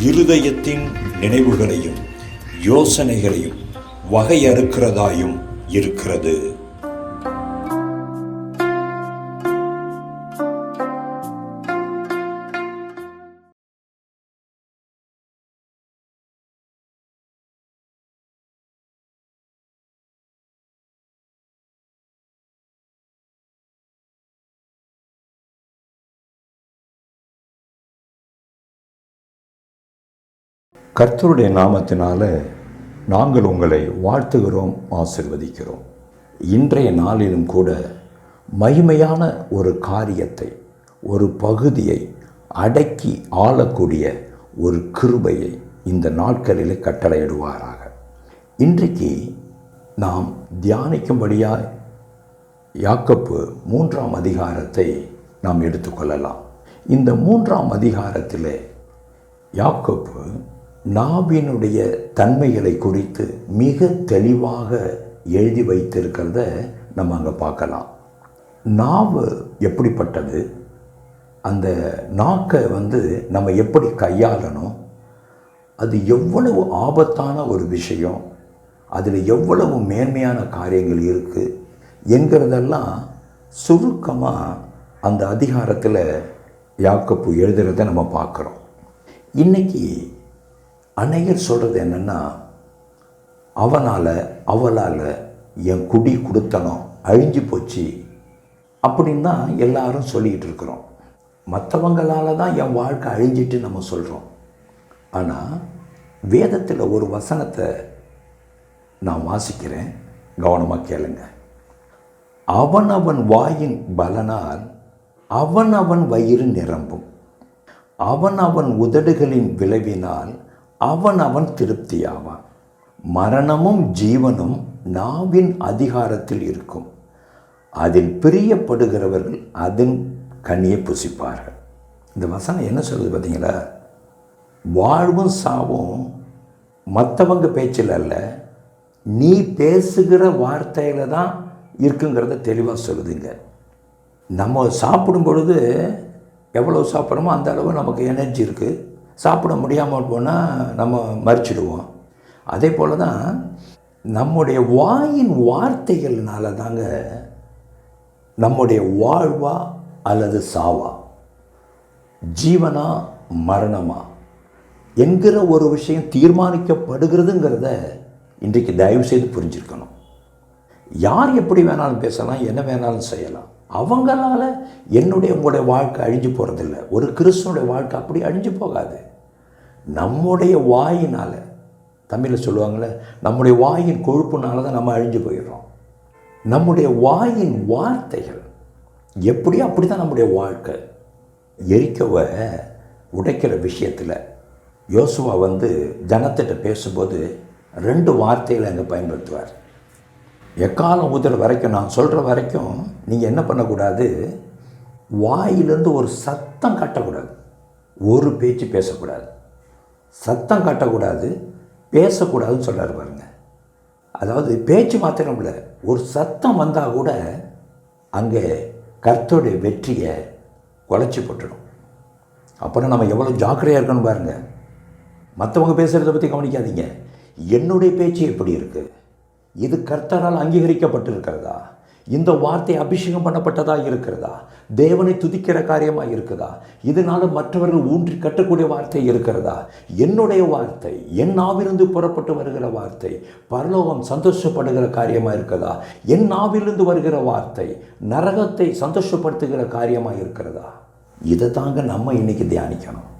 இருதயத்தின் நினைவுகளையும் யோசனைகளையும் வகையறுக்கிறதாயும் இருக்கிறது. கர்த்தருடைய நாமத்தினால நாங்கள் உங்களை வாழ்த்துகிறோம் ஆசிர்வதிக்கிறோம். இன்றைய நாளிலும் கூட மகிமையான ஒரு காரியத்தை ஒரு பகுதியை அடக்கி ஆளக்கூடிய ஒரு கிருபையை இந்த நாட்களில் கட்டளையிடுவாராக. இன்றைக்கு நாம் தியானிக்கும்படியாக யாக்கப்பு மூன்றாம் அதிகாரத்தை நாம் எடுத்துக்கொள்ளலாம். இந்த மூன்றாம் அதிகாரத்தில் யாக்கப்பு நாவினுடைய தன்மைகளை குறித்து மிக தெளிவாக எழுதி வைத்திருக்கிறத நம்ம அங்கே பார்க்கலாம். நாவு எப்படிப்பட்டது? அந்த நாக்கை வந்து நம்ம எப்படி கையாளணும்? அது எவ்வளவு ஆபத்தான ஒரு விஷயம்? அதில் எவ்வளவு மேன்மையான காரியங்கள் இருக்குது என்கிறதெல்லாம் சுருக்கமாக அந்த அதிகாரத்தில் யாக்கப்பு எழுதுகிறத நம்ம பார்க்குறோம். இன்றைக்கி அநேகர் சொல்கிறது என்னென்னா அவனால் அவளால் என் குடி கொடுத்தனும் அழிஞ்சு போச்சு அப்படின்னு தான் எல்லாரும் சொல்லிக்கிட்டு இருக்கிறோம். மற்றவங்களால தான் என் வாழ்க்கை அழிஞ்சிட்டு நம்ம சொல்கிறோம் ஆனால் வேதத்தில் ஒரு வசனத்தை நான் வாசிக்கிறேன். கவனமாக கேளுங்க. அவன் அவன் வாயின் பலனால் அவன் அவன் வயிறு நிரம்பும். அவன் அவன் உதடுகளின் விளைவினால் அவன் அவன் திருப்தியாவான். மரணமும் ஜீவனும் நாவின் அதிகாரத்தில் இருக்கும். அதில் பிரியப்படுகிறவர்கள் அதன் கண்ணியை புசிப்பார்கள். இந்த வசனம் என்ன சொல்லுது பார்த்தீங்களா? வாழ்வும் சாவும் மற்றவங்க பேச்சில் அல்ல நீ பேசுகிற வார்த்தையில் தான் இருக்குங்கிறத தெளிவாக சொல்லுதுங்க. நம்ம சாப்பிடும் பொழுது எவ்வளோ சாப்பிட்றோமோ அந்த அளவு நமக்கு எனர்ஜி இருக்குது சாப்பிட முடியாமல் போனால் நம்ம மறிச்சிடுவோம். அதே போல் தான் நம்முடைய வாயின் வார்த்தைகள்னால தாங்க நம்முடைய வாழ்வா அல்லது சாவா? ஜீவனா மரணமா? என்கிற ஒரு விஷயம் தீர்மானிக்கப்படுகிறதுங்கிறத இன்றைக்கு தயவு செய்து புரிஞ்சிருக்கணும். யார் எப்படி வேணாலும் பேசலாம் என்ன வேணாலும் செய்யலாம். அவங்களால என்னுடைய உங்களுடைய வாழ்க்கை அழிஞ்சு போகிறதில்ல ஒரு கிறிஸ்தனுடைய வாழ்க்கை அப்படி அழிஞ்சு போகாது. நம்முடைய வாயினால் தமிழில் சொல்லுவாங்களே நம்முடைய வாயின் கொழுப்புனால தான் நம்ம அழிஞ்சு போயிடுறோம். நம்முடைய வாயின் வார்த்தைகள் எப்படியோ அப்படி தான் நம்முடைய வாழ்க்கை. எரிக்கவை உடைக்கிற விஷயத்தில் யோசுவா வந்து ஜனத்திட்ட பேசும்போது ரெண்டு வார்த்தைகளை அங்கே பயன்படுத்துவார். எக்காலம் ஊதுற வரைக்கும் நான் சொல்கிற வரைக்கும் நீங்கள் என்ன பண்ணக்கூடாது? வாயிலேருந்து ஒரு சத்தம் கட்டக்கூடாது. ஒரு பேச்சு பேசக்கூடாது. சத்தம் கட்டக்கூடாது பேசக்கூடாதுன்னு சொல்கிறார் பாருங்க. அதாவது பேச்சு மாத்திரம் இல்லை ஒரு சத்தம் வந்தால் கூட அங்கே கர்த்தருடைய வெற்றியை குலைச்சி போட்டுடும். அப்புறம் நம்ம எவ்வளோ ஜாக்கிரதையாக இருக்கணும் பாருங்கள் மற்றவங்க பேசுகிறத பற்றி கவனிக்காதீங்க. என்னுடைய பேச்சு எப்படி இருக்குது இது கர்த்தரால் அங்கீகரிக்கப்பட்டிருக்கிறதா? இந்த வார்த்தை அபிஷேகம் பண்ணப்பட்டதாக இருக்கிறதா? தேவனை துதிக்கிற காரியமாக இருக்குதா இதனால் மற்றவர்கள் ஊன்றி கட்டக்கூடிய வார்த்தை இருக்கிறதா? என்னுடைய வார்த்தை என் நாவிலிருந்து புறப்பட்டு வருகிற வார்த்தை பரலோகம் சந்தோஷப்படுகிற காரியமாக இருக்கிறதா? என் நாவிலிருந்து வருகிற வார்த்தை நரகத்தை சந்தோஷப்படுத்துகிற காரியமாக இருக்கிறதா? இதை தாங்க நம்ம இன்றைக்கி தியானிக்கணும்.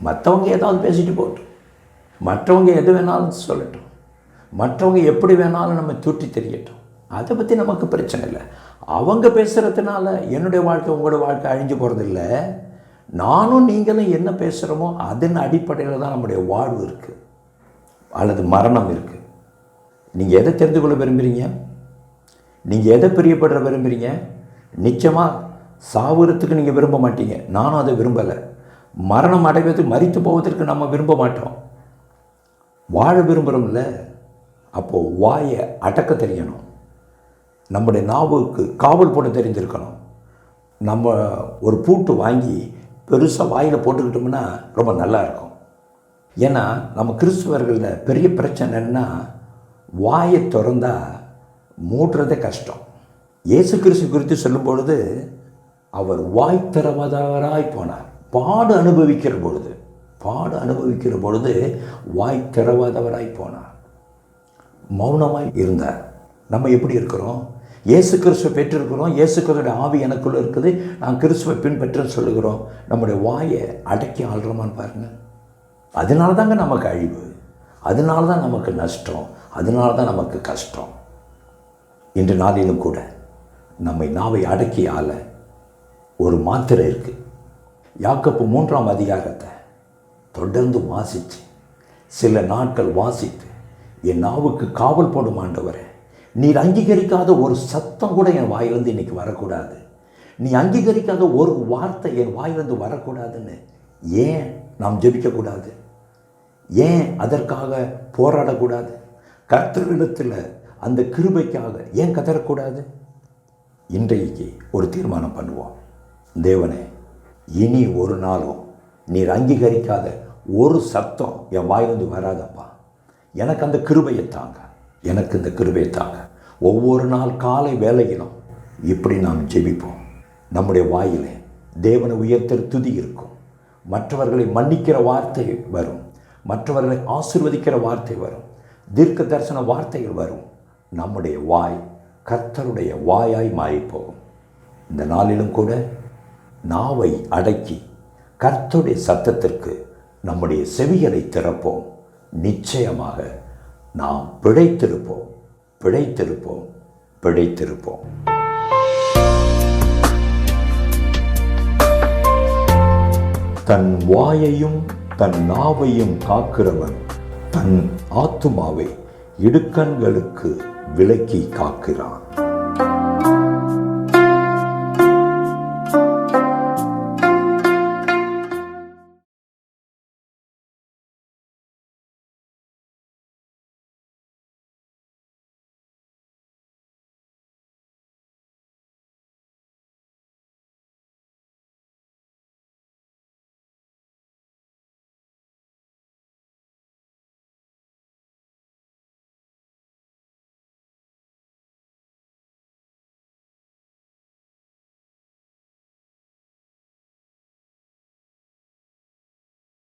மற்றவங்க ஏதாவது பேசிட்டு போகட்டும் மற்றவங்க எது வேணாலும் சொல்லட்டும். மற்றவங்க எப்படி வேணாலும் நம்ம தூட்டி தெரியட்டும். அதை பற்றி நமக்கு பிரச்சனை இல்லை. அவங்க பேசுகிறதுனால என்னுடைய வாழ்க்கை உங்களோட வாழ்க்கை அழிஞ்சு போகிறதில்ல நானும் நீங்களும் என்ன பேசுகிறோமோ அதன் அடிப்படையில் தான் நம்முடைய வாழ்வு இருக்குது அல்லது மரணம் இருக்குது நீங்கள் எதை தெரிந்து கொள்ள விரும்புகிறீங்க நீங்கள் எதை பிரியப்படுற விரும்புகிறீங்க நிச்சயமாக சாவுறதுக்கு நீங்கள் விரும்ப மாட்டீங்க. நானும் அதை விரும்பலை. மரணம் அடைவது மறித்து போவதற்கு நம்ம விரும்ப மாட்டோம். வாழ விரும்புகிறோம்ல அப்போது வாயை அடக்க தெரியணும். நம்முடைய நாவுக்கு காவல் போட தெரிஞ்சிருக்கணும். நம்ம ஒரு பூட்டு வாங்கி பெருசாக வாயில் போட்டுக்கிட்டோம்னா ரொம்ப நல்லா இருக்கும். ஏன்னா நம்ம கிறிஸ்துவர்களில் பெரிய பிரச்சனைன்னா வாயை திறந்தால் மூட்டுறதே கஷ்டம். இயேசு கிறிஸ்து குறித்து சொல்லும் பொழுது அவர் வாய் திறவதவராய் போனார். பாடு அனுபவிக்கிற பொழுது பாடு அனுபவிக்கிற பொழுது வாய் திறவாதவராய் போனார். மௌனமாய் இருந்தார். நம்ம எப்படி இருக்கிறோம்? இயேசு கிறிஸ்துவை பெற்றிருக்கிறோம். இயேசு கிறிஸ்துடைய ஆவி எனக்குள்ளே இருக்குது. நான் கிறிஸ்துவை பின்பற்றுன்னு சொல்லுகிறோம். நம்முடைய வாயை அடக்கி ஆள்றோமான்னு பாருங்கள் அதனால தாங்க நமக்கு அழிவு. அதனால தான் நமக்கு நஷ்டம். அதனால தான் நமக்கு கஷ்டம். இன்று நாளிலும் கூட நம்மை நாவை அடக்கி ஆள ஒரு மாத்திரை இருக்குது யாக்கப்பு மூன்றாம் அதிகாரத்தை தொடர்ந்து வாசித்து சில நாட்கள் வாசித்து என் நாவுக்கு காவல் போடும் ஆண்டவரே. நீர் அங்கீகரிக்காத ஒரு சத்தம் கூட என் வாயிலிருந்து இன்னைக்கு வரக்கூடாது. நீ அங்கீகரிக்காத ஒரு வார்த்தை என் வாயிலிருந்து வரக்கூடாதுன்னு ஏன் நாம் ஜெபிக்கக்கூடாது? ஏன் அதற்காக போராடக்கூடாது? கர்த்தரிடத்தில் அந்த கிருபைக்காக ஏன் கதறக்கூடாது? இன்றைக்கு ஒரு தீர்மானம் பண்ணுவோம். தேவனே இனி ஒரு நாளும் நீர் அங்கீகரிக்காத ஒரு சத்தம் என் வாயிலிருந்து வராதப்பா. எனக்கு அந்த கிருபையை தாங்க. எனக்கு இந்த கிருபையை தாங்க. ஒவ்வொரு நாள் காலை வேலையிலும் இப்படி நாம் ஜெபிப்போம். நம்முடைய வாயிலே தேவனை உயர்த்தர் துதி இருக்கும். மற்றவர்களை மன்னிக்கிற வார்த்தை வரும். மற்றவர்களை ஆசிர்வதிக்கிற வார்த்தை வரும். தீர்க்க தரிசன வார்த்தைகள் வரும். நம்முடைய வாய் கர்த்தருடைய வாயாய் மாறிப்போகும். இந்த நாளிலும் கூட நாவை அடக்கி கர்த்தருடைய சத்தத்திற்கு நம்முடைய செவிகளை திறப்போம். நிச்சயமாக நாம் பிழைத்திருப்போம் பிழைத்திருப்போம் பிழைத்திருப்போம். தன் வாயையும் தன் நாவையும் காக்கிறவன் தன் ஆத்துமாவை இடுக்கண்களுக்கு விலக்கி காக்கிறான்.